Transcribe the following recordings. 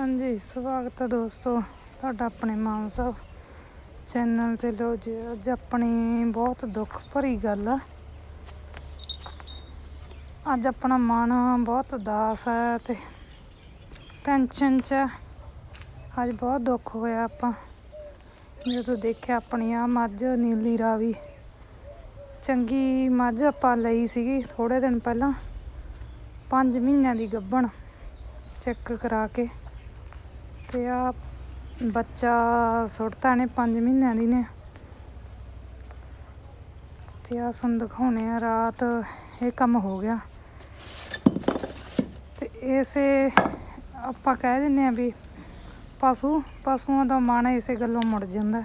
ਹਾਂਜੀ, ਸਵਾਗਤ ਹੈ ਦੋਸਤੋ ਤੁਹਾਡਾ ਆਪਣੇ ਮਾਨ ਸਾਹਿਬ ਚੈਨਲ ਤੇ। ਲੋ ਜੀ, ਅੱਜ ਆਪਣੀ ਬਹੁਤ ਦੁੱਖ ਭਰੀ ਗੱਲ ਆ। ਅੱਜ ਆਪਣਾ ਮਨ ਬਹੁਤ ਉਦਾਸ ਹੈ ਤੇ ਟੈਨਸ਼ਨ ਚ ਅੱਜ ਬਹੁਤ ਦੁੱਖ ਹੋਇਆ ਆਪਾਂ। ਜਦੋਂ ਦੇਖਿਆ ਆਪਣੀ ਆ ਮੱਝ, ਨੀਲੀ ਰਾਵੀ। ਚੰਗੀ ਮੱਝ ਆਪਾਂ ਲਈ ਸੀਗੀ ਥੋੜੇ ਦਿਨ ਪਹਿਲਾਂ। 5 ਮਹੀਨਿਆਂ ਦੀ ਗੱਭਣ ਚੈੱਕ ਕਰਾ ਕੇ। ਤੇ ਆ ਬੱਚਾ ਸੁੱਟਤਾ ਨੇ 5 ਮਹੀਨਿਆਂ ਦੀ ਨੇ। ਤੇ ਆ ਸਾਨੂੰ ਦਿਖਾਉਣੇ ਆ, ਰਾਤ ਇਹ ਕੰਮ ਹੋ ਗਿਆ। ਤੇ ਇਸੇ ਆਪਾਂ ਕਹਿ ਦਿੰਨੇ ਆ ਵੀ ਪਸ਼ੂ, ਪਸ਼ੂਆਂ ਦਾ ਮਨ ਇਸੇ ਗੱਲੋਂ ਮੁੜ ਜਾਂਦਾ।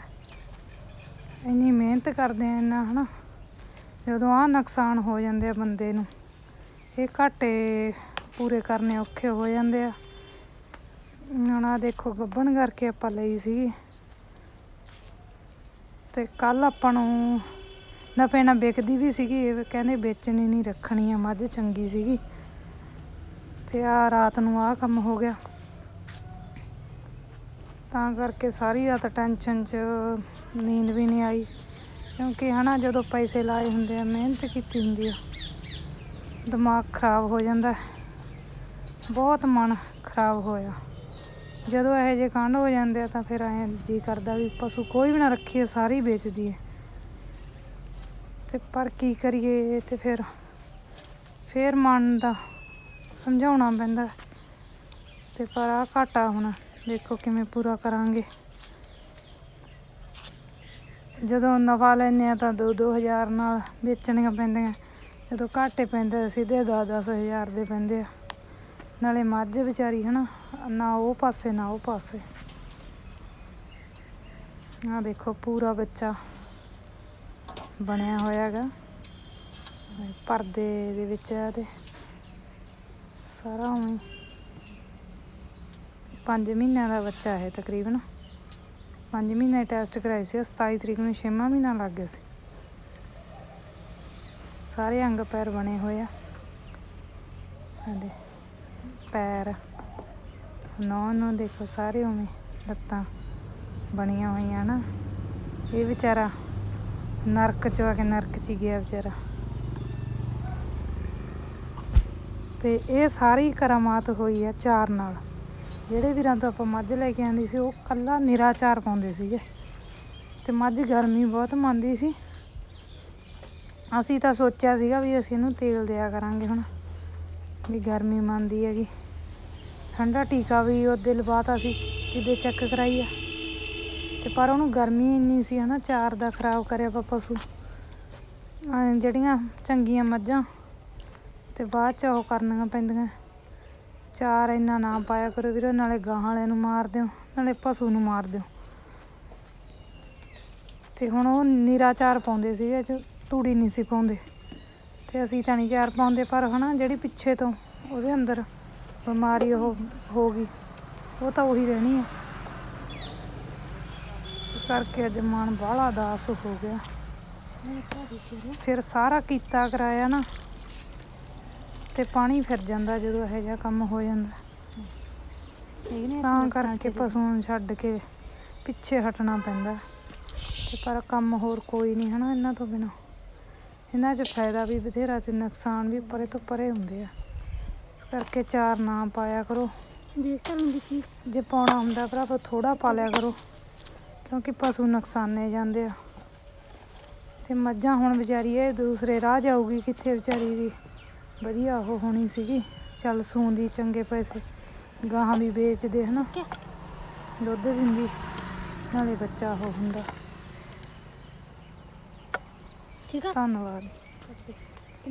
ਇੰਨੀ ਮਿਹਨਤ ਕਰਦੇ ਆ ਇੰਨਾ, ਹਨਾ। ਜਦੋਂ ਆ ਨੁਕਸਾਨ ਹੋ ਜਾਂਦੇ ਆ ਬੰਦੇ ਨੂੰ, ਇਹ ਘਾਟੇ ਪੂਰੇ ਕਰਨੇ ਔਖੇ ਹੋ ਜਾਂਦੇ ਆ। ਹੁਣ ਆਹ ਦੇਖੋ ਗੱਭਣ ਕਰਕੇ ਆਪਾਂ ਲਈ ਸੀ ਤੇ ਕੱਲ ਆਪਾਂ ਨੂੰ ਨਾ ਨਾਲ ਵਿਕਦੀ ਵੀ ਸੀਗੀ, ਇਹ ਕਹਿੰਦੇ ਵੇਚਣੀ ਨਹੀਂ, ਰੱਖਣੀ ਆ, ਮੱਝ ਚੰਗੀ ਸੀਗੀ। ਤੇ ਆ ਰਾਤ ਨੂੰ ਆਹ ਕੰਮ ਹੋ ਗਿਆ। ਤਾਂ ਕਰਕੇ ਸਾਰੀ ਰਾਤ ਟੈਨਸ਼ਨ 'ਚ ਨੀਂਦ ਵੀ ਨਹੀਂ ਆਈ। ਕਿਉਂਕਿ ਹਨਾ, ਜਦੋਂ ਪੈਸੇ ਲਾਏ ਹੁੰਦੇ ਆ, ਮਿਹਨਤ ਕੀਤੀ ਹੁੰਦੀ ਆ। ਦਿਮਾਗ ਖਰਾਬ ਹੋ ਜਾਂਦਾ। ਬਹੁਤ ਮਨ ਖਰਾਬ ਹੋਇਆ। ਜਦੋਂ ਇਹੋ ਜਿਹੇ ਕਾਂਡ ਹੋ ਜਾਂਦੇ ਆ ਤਾਂ ਫਿਰ ਐਂ ਜੀ ਕਰਦਾ ਵੀ ਪਸ਼ੂ ਕੋਈ ਵੀ ਨਾ ਰੱਖੀਏ, ਸਾਰੀ ਹੀ ਵੇਚ ਦਈਏ। ਤੇ ਪਰ ਕੀ ਕਰੀਏ ਤੇ ਫਿਰ ਫਿਰ ਮਨ ਦਾ ਸਮਝਾਉਣਾ ਪੈਂਦਾ। ਤੇ ਪਰ ਆ ਘਾਟਾ ਹੁਣ, ਦੇਖੋ ਕਿਵੇਂ ਪੂਰਾ ਕਰਾਂਗੇ। ਜਦੋਂ ਨਫਾ ਲੈਂਦੇ ਆ ਤਾਂ 2-2000 ਨਾਲ ਵੇਚਣੀਆਂ ਪੈਂਦੀਆਂ। ਜਦੋਂ ਘਾਟੇ ਪੈਂਦੇ ਸਿੱਧੇ 10-10 ਹਜ਼ਾਰ ਦੇ ਪੈਂਦੇ ਆ। ਨਾਲੇ ਮੱਝ ਵਿਚਾਰੀ ਹਨਾ, ਨਾ ਉਹ ਪਾਸੇ, ਨਾ ਉਹ ਪਾਸੇ। ਆ ਦੇਖੋ, ਪੂਰਾ ਬੱਚਾ ਬਣਿਆ ਹੋਇਆ ਹੈਗਾ। ਪਰਦੇ ਦੇ ਵਿੱਚ ਆ ਤੇ ਸਾਰਾ ਉਵੇਂ 5 ਮਹੀਨਿਆਂ ਦਾ ਬੱਚਾ ਹੈ ਤਕਰੀਬਨ। 5 ਮਹੀਨੇ ਟੈਸਟ ਕਰਾਏ ਸੀ 27 ਤਰੀਕ ਨੂੰ 6ਵਾਂ ਮਹੀਨਾ ਲੱਗ ਗਿਆ ਸੀ। ਸਾਰੇ ਅੰਗ ਪੈਰ ਬਣੇ ਹੋਏ ਆ। ਆਦੇ ਪੈਰ। ਨੌ ਨੂੰ ਦੇਖੋ ਸਾਰੇ ਉਵੇਂ ਲੱਤਾਂ ਬਣੀਆਂ ਹੋਈਆਂ ਨਾ। ਇਹ ਵਿਚਾਰਾ ਨਰਕ ਚ ਆ ਕੇ ਨਰਕ ਚ ਹੀ ਗਿਆ ਵਿਚਾਰਾ। ਤੇ ਇਹ ਸਾਰੀ ਕਰਾਮਾਤ ਹੋਈ ਆ ਚਾਰ ਨਾਲ। ਜਿਹੜੇ ਵੀਰਾਂ ਤੋਂ ਆਪਾਂ ਮੱਝ ਲੈ ਕੇ ਆਂਦੀ ਸੀ, ਉਹ ਕੱਲਾ ਨਿਰਾਚਾਰ ਪਾਉਂਦੇ ਸੀਗੇ। ਤੇ ਮੱਝ ਗਰਮੀ ਬਹੁਤ ਮੰਨਦੀ ਸੀ। ਅਸੀਂ ਤਾਂ ਸੋਚਿਆ ਸੀਗਾ ਵੀ ਅਸੀਂ ਇਹਨੂੰ ਤੇਲ ਦਿਆ ਕਰਾਂਗੇ ਹੁਣ, ਵੀ ਗਰਮੀ ਮੰਨਦੀ ਹੈਗੀ। ਠੰਡਾ ਟੀਕਾ ਵੀ ਉਹਦੇ ਲਵਾਤਾ ਸੀ ਜਿੱਦੇ ਚੈੱਕ ਕਰਾਈ ਆ ਤੇ ਪਰ ਉਹਨੂੰ ਗਰਮੀ ਇੰਨੀ ਸੀ ਹਨਾ, ਚਾਰ ਦਾ ਖਰਾਬ ਕਰਿਆ ਵਾ ਪਸ਼ੂ। ਜਿਹੜੀਆਂ ਚੰਗੀਆਂ ਮੱਝਾਂ, ਤੇ ਬਾਅਦ ਚ ਉਹ ਕਰਨੀਆਂ ਪੈਂਦੀਆਂ। ਚਾਰ ਇੰਨਾ ਨਾ ਪਾਇਆ ਕਰੋ ਵੀਰੋ, ਨਾਲੇ ਗਾਂ ਵਾਲਿਆਂ ਨੂੰ ਮਾਰ ਦਿਓ, ਨਾਲੇ ਪਸ਼ੂ ਨੂੰ ਮਾਰ ਦਿਓ। ਤੇ ਹੁਣ ਉਹ ਨਿਰਾਚਾਰ ਪਾਉਂਦੇ ਸੀਗੇ ਚ ਤੂੜੀ ਨਹੀਂ ਸੀ ਪਾਉਂਦੇ। ਤੇ ਅਸੀਂ ਤਾਂ ਨਹੀਂ ਚਾਰ ਪਾਉਂਦੇ, ਪਰ ਹਨਾ, ਜਿਹੜੀ ਪਿੱਛੇ ਤੋਂ ਉਹਦੇ ਅੰਦਰ ਬਿਮਾਰੀ ਉਹ ਹੋ ਗਈ। ਉਹ ਤਾਂ ਉਹੀ ਰਹਿਣੀ ਆ। ਕਰਕੇ ਅੱਜ ਮਨ ਬਾਹਲਾ ਉਦਾਸ ਹੋ ਗਿਆ। ਫਿਰ ਸਾਰਾ ਕੀਤਾ ਕਰਾਇਆ ਨਾ, ਤੇ ਪਾਣੀ ਫਿਰ ਜਾਂਦਾ ਜਦੋਂ ਇਹੋ ਜਿਹਾ ਕੰਮ ਹੋ ਜਾਂਦਾ। ਤਾਂ ਕਰਕੇ ਪਸ਼ੂਆਂ ਨੂੰ ਛੱਡ ਕੇ ਪਿੱਛੇ ਹਟਣਾ ਪੈਂਦਾ। ਤੇ ਪਰ ਕੰਮ ਹੋਰ ਕੋਈ ਨਹੀਂ ਹਨਾ ਇਹਨਾਂ ਤੋਂ ਬਿਨਾ। ਇਹਨਾਂ 'ਚ ਫਾਇਦਾ ਵੀ ਬਥੇਰਾ ਤੇ ਨੁਕਸਾਨ ਵੀ ਪਰੇ ਤੋਂ ਪਰੇ ਹੁੰਦੇ ਆ। ਕਰਕੇ ਚਾਰ ਨਾ ਪਾਇਆ ਕਰੋ। ਦੇਖ ਤਾਂ ਲੰਦੀ ਕੀ। ਜੇ ਪਾਉਣਾ ਹੁੰਦਾ ਭਰਾਵਾ ਥੋੜਾ ਪਾ ਲਿਆ ਕਰੋ ਕਿਉਂਕਿ ਪਸ਼ੂ ਨੁਕਸਾਨੇ ਜਾਂਦੇ ਆ। ਤੇ ਮੱਝਾਂ ਹੁਣ ਵਿਚਾਰੀ ਇਹ ਦੂਸਰੇ ਰਾਹ ਜਾਊਗੀ ਕਿੱਥੇ ਵਿਚਾਰੀ ਦੀ। ਵਧੀਆ ਉਹ ਹੋਣੀ ਸੀਗੀ। ਚੱਲ ਸੂੰਦੀ ਚੰਗੇ ਪੈਸੇ ਗਾਹਾਂ ਵੀ ਵੇਚਦੇ ਹਨਾ। ਦੁੱਧ ਦਿੰਦੀ ਨਾਲੇ ਬੱਚਾ ਉਹ ਹੁੰਦਾ। ਠੀਕ ਆ। ਧੰਨਵਾਦ।